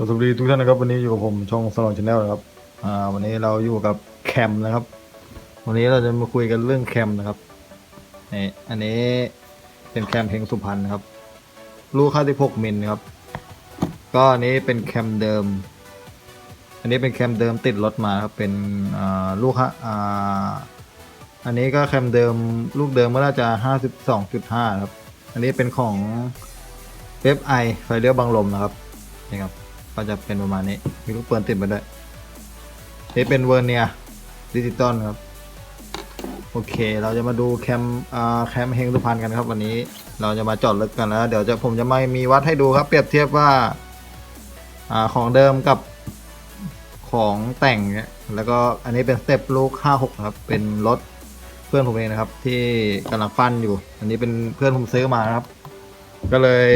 ก็สวัสดีทุกท่านนะครับวันนี้อยู่กับผมช่องสลองชาแนลนะครับอ่าวันนี้เราอยู่กับแคมนะครับ วันนี้เราจะมาคุยกันเรื่องแคมนะครับนี่อันนี้เป็นแคมเพลงสุพรรณนะครับลูกค้าที่พกมิลนครับ ก็อันนี้เป็นแคมเดิม อันนี้เป็นแคมเดิมติดรถมาครับเป็นอ่าลูกค้าอ่าอันนี้ก็แคมเดิมลูกเดิมก็น่าจะห้าสิบสองจุดห้าครับ อันนี้เป็นของเว็บไอไฟเลี้ยวบังลมนะครับนี่ครับ ก็จะเป็นประมาณนี้ มีลูกปืนติดมาด้วยนี่เป็นเวอร์เนียดิจิตอลครับ โอเค เราจะมาดูแคมแคมเฮงสุพรรณกันครับ วันนี้เราจะมาจอดลึกกันแล้ว เดี๋ยวจะผมจะไม่มีวัดให้ดูครับ เปรียบเทียบว่าอของเดิมกับของแต่งเนี่ยแล้วก็อันนี้เป็นสเต็ปลูก 56 ครับ เป็นรถเพื่อนผมเองนะครับ ที่กำลังฟันอยู่ อันนี้เป็นเพื่อนผมซื้อมาครับ ก็เลย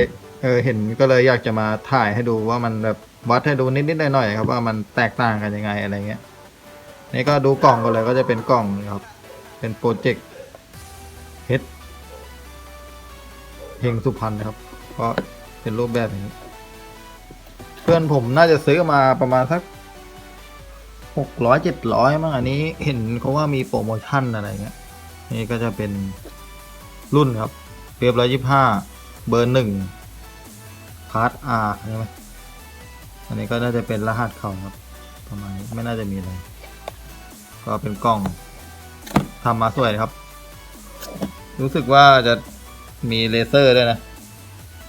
เออเห็นก็เลยอยากจะมาถ่ายให้ดูว่ามันแบบวัดให้ดูนิดๆหน่อยๆครับว่ามันแตกต่างกันยังไงอะไรเงี้ยนี่ก็ดูกล่องกันเลยก็จะเป็นกล่องนะครับเป็นโปรเจกต์เฮดเพลงสุพรรณนะครับก็เป็นรูปแบบอย่างนี้ เพื่อนผมน่าจะซื้อมาประมาณสักหกร้อยเจ็ดร้อยมั้งอันนี้เห็นเขาว่ามีโปรโมชั่นอะไรเงี้ยนี่ก็จะเป็นรุ่นครับเรียบร้อยยี่ห้าเบอร์หนึ่ง พาร์ทอาร์ใช่ไหมอันนี้ก็น่าจะเป็นรหัสเขาครับประมาณนี้ไม่น่าจะมีอะไร ก็เป็นกล้องทำมาสวยครับ รู้สึกว่าจะมีเลเซอร์ด้วยนะ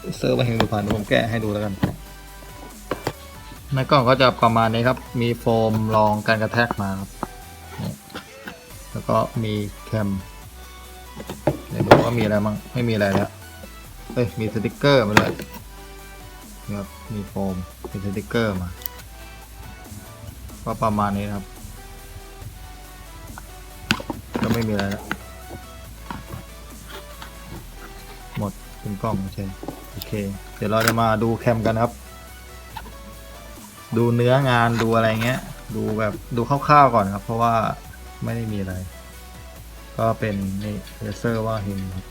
เลเซอร์มาเฮงดูผ่านผมแกะให้ดูแล้วกันในกล่องก็จะประมาณนี้ครับ มีโฟมรองการกระแทกมาครับ แล้วก็มีแคมเดี๋ยวดูว่ามีอะไรมั่งไม่มีอะไรแล้วเอ้ย มีสติกเกอร์มาเลย ครับ มีโฟมมีสติกเกอร์มา ก็ประมาณนี้ครับ ก็ไม่มีอะไรแล้วหมดเป็นกล่องใช่โอเค เดี๋ยวเราจะมาดูแคมกันครับ ดูเนื้องานดูอะไรเงี้ย ดูแบบดูคร่าวๆก่อนครับ เพราะว่าไม่ได้มีอะไร ก็เป็นนี่เลเซอร์ว่าเห็นครับ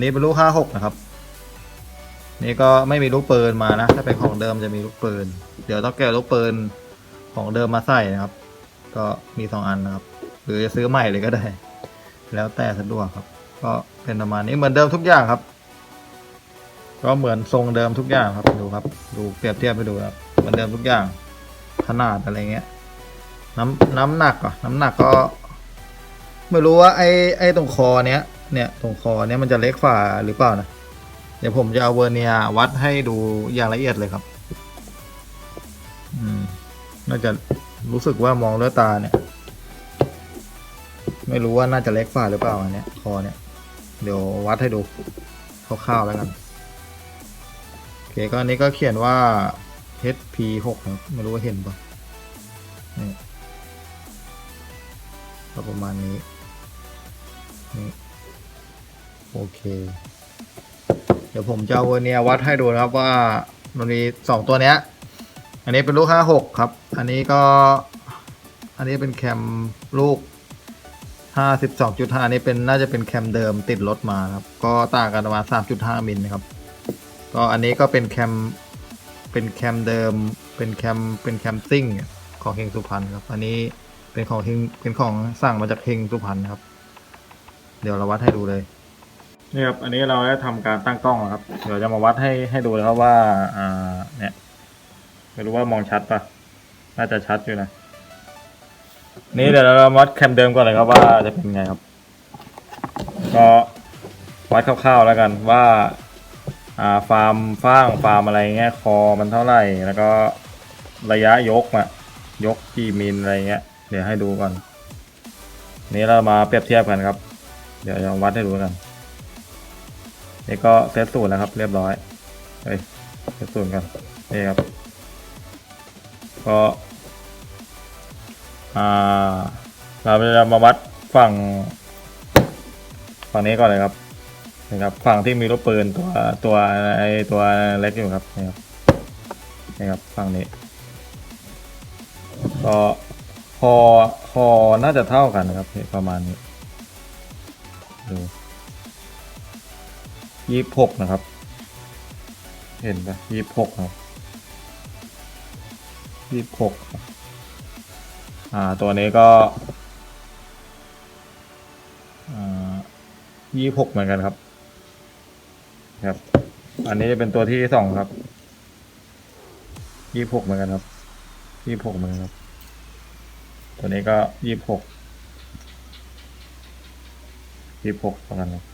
นี่เป็นลูกห้าหกนะครับ นี่ก็ไม่มีลูกปืนมานะ ถ้าเป็นของเดิมจะมีลูกปืน เดี๋ยวต้องแกะลูกปืนของเดิมมาใส่นะครับ ก็มีสองอันนะครับ หรือจะซื้อใหม่เลยก็ได้ แล้วแต่สะดวกครับ ก็เป็นประมาณนี้เหมือนเดิมทุกอย่างครับ ก็เหมือนทรงเดิมทุกอย่างครับดูครับ ดูเปรียบเทียบไปดูครับเหมือนเดิมทุกอย่าง ขนาดอะไรเงี้ย น้ำน้ำหนักอะน้ำหนักก็ ไม่รู้ว่าไอ้ไอ้ตรงคอเนี้ยเนี่ยตรงคอเนี้ยมันจะเล็กฝ่าหรือเปล่านะ เดี๋ยวผมจะเอาเวอร์เนียวัดให้ดูอย่างละเอียดเลยครับ อืม น่าจะรู้สึกว่ามองด้วยตาเนี่ย ไม่รู้ว่าน่าจะเล็กฝ่าหรือเปล่าอันเนี้ยคอเนี่ย เดี๋ยววัดให้ดูคร่าวๆแล้วกัน โอเคก็อันนี้ก็เขียนว่า HP 6ครับไม่รู้ว่าเห็นปะนี่ประมาณนี้นี่โอเค เดี๋ยวผมจะเอาเวอร์เนียวัดให้ดูนะครับว่ามันมีสองตัวเนี้ย อันนี้เป็นลูกห้าหกครับ อันนี้ก็ อันนี้เป็นแคมลูกห้าสิบสองจุดห้านี่เป็นน่าจะเป็นแคมเดิมติดรถมาครับ ก็ต่างกันประมาณสามจุดห้ามิลนะครับ ก็อันนี้ก็เป็นแคมเป็นแคมเดิม เป็นแคมเป็นแคมซิ่งของเฮงสุพรรณครับ อันนี้เป็นของเฮงเป็นของสั่งมาจากเฮงสุพรรณครับ เดี๋ยวเราวัดให้ดูเลย นี่ครับ อันนี้เราได้ทำการตั้งกล้องแล้วครับ เดี๋ยวจะมาวัดให้ให้ดูเลยครับว่า อ่า เนี่ย ไม่รู้ว่ามองชัดปะน่าจะชัดอยู่นะ นี่เดี๋ยวเราวัดแคมเดิมก่อนเลยครับว่าจะเป็นไงครับ ก็วัดคร่าวๆแล้วกันว่า อ่า ฟาร์มฟ้างฟาร์มอะไรเงี้ย คอมันเท่าไหร่ แล้วก็ระยะยกอะยกกี่มิลอะไรเงี้ย เดี๋ยวให้ดูก่อน นี้เรามาเปรียบเทียบกันครับ เดี๋ยวจะวัดให้ดูกัน นี่ก็เซตสูตรแล้วครับ เรียบร้อยเฮ้ยเซตสูตรกันนี่ครับ ก็อ่าเราจะมาวัดฝั่ง ฝั่งนี้ก่อนเลยครับนะครับฝั่งที่มีลูกปืนตัวตัวไอตัวเล็กอยู่ครับนี่ครับนี่ครับฝั่งนี้ก็คอคอน่าจะเท่ากันนะครับประมาณนี้ดู ยี่หกนะครับ เห็นปะยี่หกครับยี่สิบหกอ่า ตัวนี้ก็อ่ายี่สิบหกเหมือนกันครับ ครับ อันนี้จะเป็นตัวที่สองครับยี่สิบหกเหมือนกันครับยี่สิบหกเหมือนกันครับ ตัวนี้ก็ยี่สิบหกยี่สิบหกเหมือนกันครับ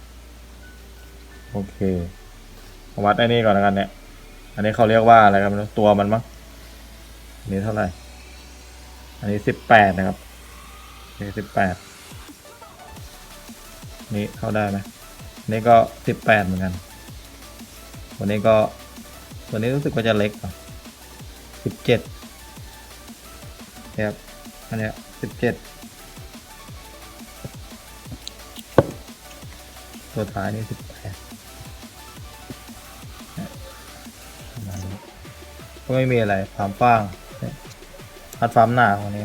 โอเคอวัดไอ้นี่ก่อนแล้วกันเนี่ย อันนี้เขาเรียกว่าอะไรครับตัวมันมั้งอันนี้เท่าไหร่ อันนี้สิบแปดนะครับนี่สิบแปดนี่เข้าได้ไหมนี่ก็สิบแปดเหมือนกัน วันนี้ก็ตัวนี้รู้สึกว่าจะเล็กอะสิบเจ็ดครับอันนี้สิบเจ็ดตัวท้ายนี่สิบแปด ก็ไม่มีอะไรความกว้างเนี่ยอัดความหนาของนี้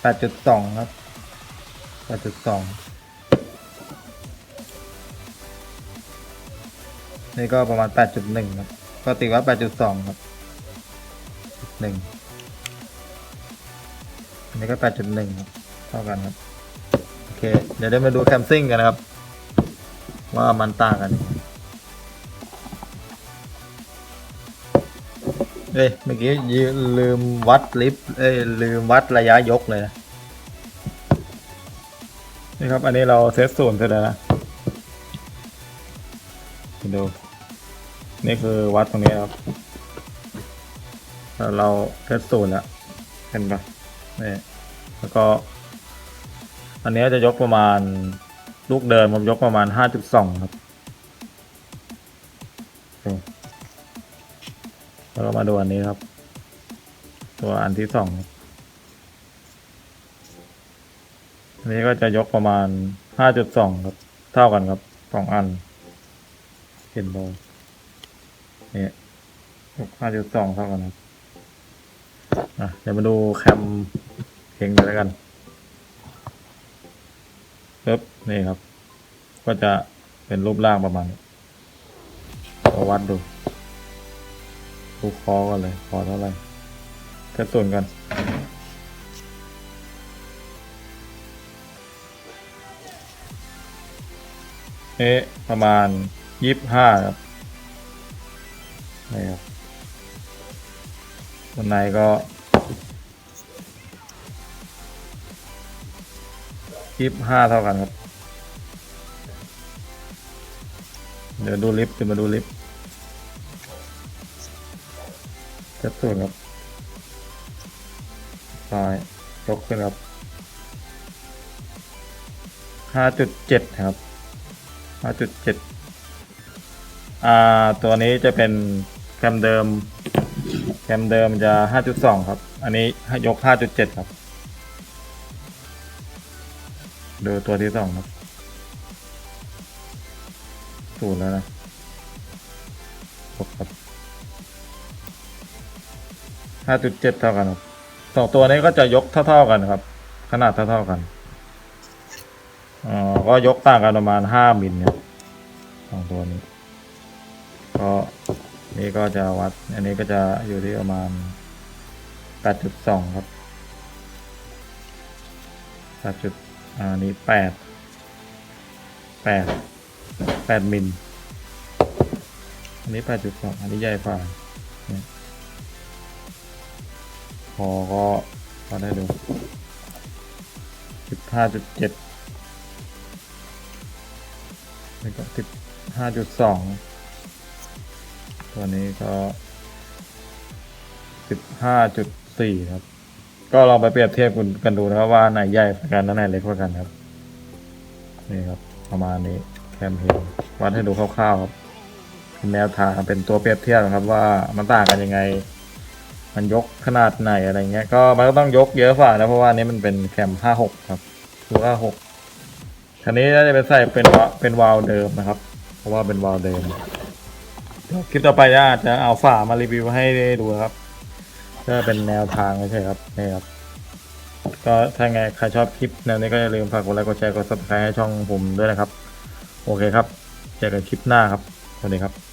แปดจุดสองครับแปดจุดสองนี่ก็ประมาณแปดจุดหนึ่งครับก็ตีว่าแปดจุดสองครับหนึ่งอันนี้ก็แปดจุดหนึ่งครับเท่ากันครับ โอเค เดี๋ยวได้มาดูแคมซิ่งกันนะครับ ว่ามันต่างกัน เอ้ยเมื่อกี้ยืลืมวัดลิฟต์เอ้ยลืมวัดระยะยกเลยนะนี่ครับ อันนี้เราเซตศูนเสร็จแล้วนะดู นี่คือวัดตรงนี้ครับแล้วเราเซตศูนแล้วเห็นปะนี่แล้วก็ อันนี้จะยกประมาณลูกเดินผมยกประมาณห้าจุดสองครับ แล้วก็มาดูอันนี้ครับ ตัวอันที่สองอันนี้ก็จะยกประมาณห้าจุดสองครับ เท่ากันครับสองอันเห็นบอลนี่ยกห้าจุดสองเท่ากันครับอะเดี๋ยวมาดูแคมเพลงกันแล้วกันปึ๊บนี่ครับ ก็จะเป็นรูปร่างประมาณนี้วัดดู ดูคอกันเลยคอเท่าไหร่แค่ส่วนกันเอ๊ะประมาณยี่สิบห้าครับนี่ครับบนในก็ยี่สิบห้าเท่ากันครับ เดี๋ยวดูลิฟต์เดี๋ยวมาดูลิฟต์ จะส่วนครับซ้ายยกขึ้นครับห้าจุดเจ็ดครับห้าจุดเจ็ดอ่าตัวนี้จะเป็นแคมเดิม แคมเดิมจะห้าจุดสองครับ อันนี้ยกห้าจุดเจ็ดครับ ดูตัวที่สองครับศูนแล้วนะครับ ห้าจุดเจ็ดเท่ากันครับสองตัวนี้ก็จะยกเท่าๆกันครับ ขนาดเท่าๆกันอ่าก็ยกต่างกันประมาณห้ามิลเนี่ยสองตัวนี้ ก็นี่ก็จะวัด อันนี้ก็จะอยู่ที่ประมาณแปดจุดสองครับแปดจุดอ่านี้แปดแปดแปดมิลอันนี้แปดจุดสองอันนี้ใหญ่กว่า พอก็ก็ได้ดูสิบห้าจุดเจ็ดนี่ก็สิบห้าจุดสองตัวนี้ก็สิบห้าจุดสี่ครับ ก็ลองไปเปรียบเทียบกันดูนะครับว่าอันไหนใหญ่กว่ากันอันไหนเล็กกว่ากันครับ นี่ครับ ประมาณนี้แคมเพญวัดให้ดูคร่าวๆครับเป็นแนวทางเป็นตัวเปรียบเทียบนะครับว่ามันต่างกันยังไง มันยกขนาดไหนอะไรเงี้ย ก็มันก็ต้องยกเยอะฝ่านะเพราะว่านี้มันเป็นแคมห้าหกครับคือห้าหกคันนี้น่าจะเป็นใส่เป็นวาเป็นวาล์วเดิมนะครับ เพราะว่าเป็นวาล์วเดิมคลิปต่อไปจะอาจจะเอาฝามารีวิวให้ดูครับก็เป็นแนวทางไม่ใช่ครับนี่ครับ ก็ถ้าไงใครชอบคลิปแนวนี้ก็อย่าลืมฝากกดไลค์กดแชร์กด subscribe ให้ช่องผมด้วยนะครับ โอเคครับ เจอกันคลิปหน้าครับสวัสดีครับ